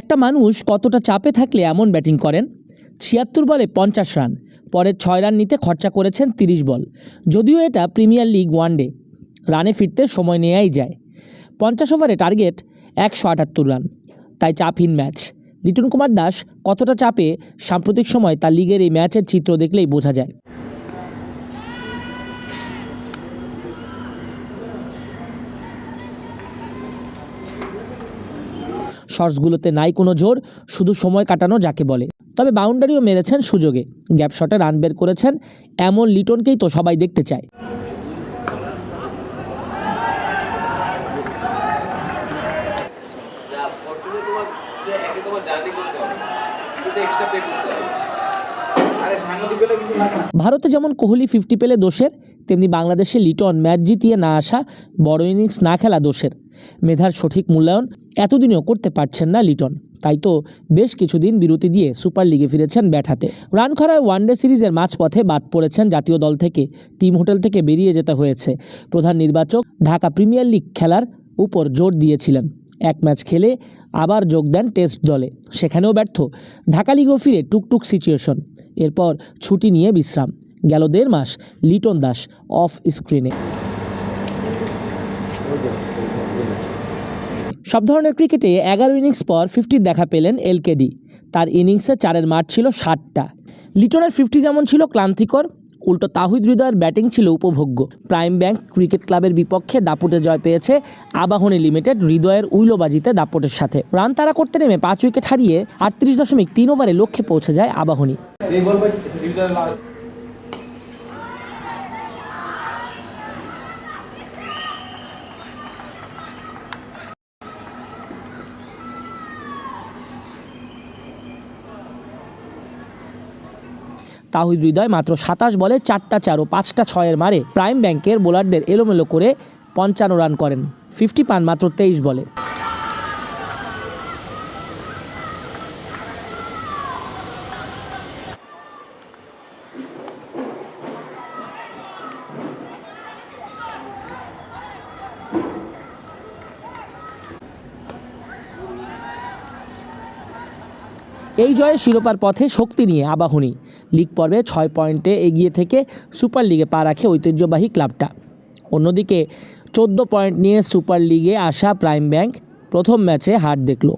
একটা মানুষ কতটা চাপে থাকলে এমন ব্যাটিং করেন? ছিয়াত্তর বলে পঞ্চাশ রান পরের ছয় রান নিতে খরচা করেছেন তিরিশ বল। যদিও এটা প্রিমিয়ার লিগ ওয়ানডে, রানে ফিরতে সময় নেওয়াই যায়। পঞ্চাশ ওভারে টার্গেট একশো আটাত্তর রান, তাই চাপহীন ম্যাচ। লিটন কুমার দাস কতটা চাপে সাম্প্রতিক সময় তার লিগের এই ম্যাচের চিত্র দেখলেই বোঝা যায়। শর্টসগুলোতে নাই কোনো জোর, শুধু সময় কাটানো যাকে বলে। তবে বাউন্ডারিও মেরেছেন সুযোগে। গ্যাপ শটে রান বের করেছেন এমন লিটনকেই তো সবাই দেখতে চায়। এক্সট্রা পে করতে হবে আরে সাংবাদিক পেলে কিছু না ভারতে যেমন কোহলি ফিফটি পেলে দোষের, তেমনি বাংলাদেশে লিটন ম্যাচ জিতিয়ে না আসা বড় ইনিংস না খেলা দোষের। মেধার সঠিক মূল্যায়ন এতদিনেও করতে পারছেন না লিটন। তাই তো বেশ কিছুদিন বিরতি দিয়ে সুপার লিগে ফিরেছেন ব্যাট হাতে। রান খরায় ওয়ানডে সিরিজের মাঝপথে বাদ পড়েছেন জাতীয় দল থেকে। টিম হোটেল থেকে বেরিয়ে যেতে হয়েছে। প্রধান নির্বাচক ঢাকা প্রিমিয়ার লিগ খেলার উপর জোর দিয়েছিলেন। এক ম্যাচ খেলে আবার যোগ দেন টেস্ট দলে। সেখানেও ব্যর্থ। ঢাকা লিগেও ফিরে টুকটুক সিচুয়েশন এরপর ছুটি নিয়ে বিশ্রাম। গেল দেড় মাস লিটন দাস অফ স্ক্রিনে। সব ধরনের ক্রিকেটে এগারো ইনিংস পর ফিফটির দেখা পেলেন এলকেডি তার ইনিংসে চারের মার ছিল ষাটটা। লিটনের ফিফটি যেমন ছিল ক্লান্তিকর উল্টো তাহিদ হৃদয়ের ব্যাটিং ছিল উপভোগ্য। প্রাইম ব্যাংক ক্রিকেট ক্লাবের বিপক্ষে দাপুটে জয় পেয়েছে আবাহনী লিমিটেড হৃদয়ের উইলোবাজিতে দাপটের সাথে। রান তারা করতে নেমে পাঁচ উইকেট হারিয়ে আটত্রিশ দশমিক তিন ওভারে লক্ষ্যে পৌঁছে যায় আবাহনী। তাহিদ হৃদয় মাত্র সাতাশ বলে চারটা চার ও পাঁচটা ছয়ের মারে প্রাইম ব্যাংকের বোলারদের এলোমেলো করে পঞ্চান্ন রান করেন। ফিফটি পান মাত্র তেইশ বলে। এই জয়ে শিরোপার পথে শক্তি নিয়ে আবাহনী। লিগ পর্বে ছয় পয়েন্টে এগিয়ে থেকে সুপার লিগে পা রাখে ঐতিহ্যবাহী ক্লাবটা। অন্যদিকে চোদ্দ পয়েন্ট নিয়ে সুপার লিগে আসা প্রাইম ব্যাংক প্রথম ম্যাচে হার দেখল।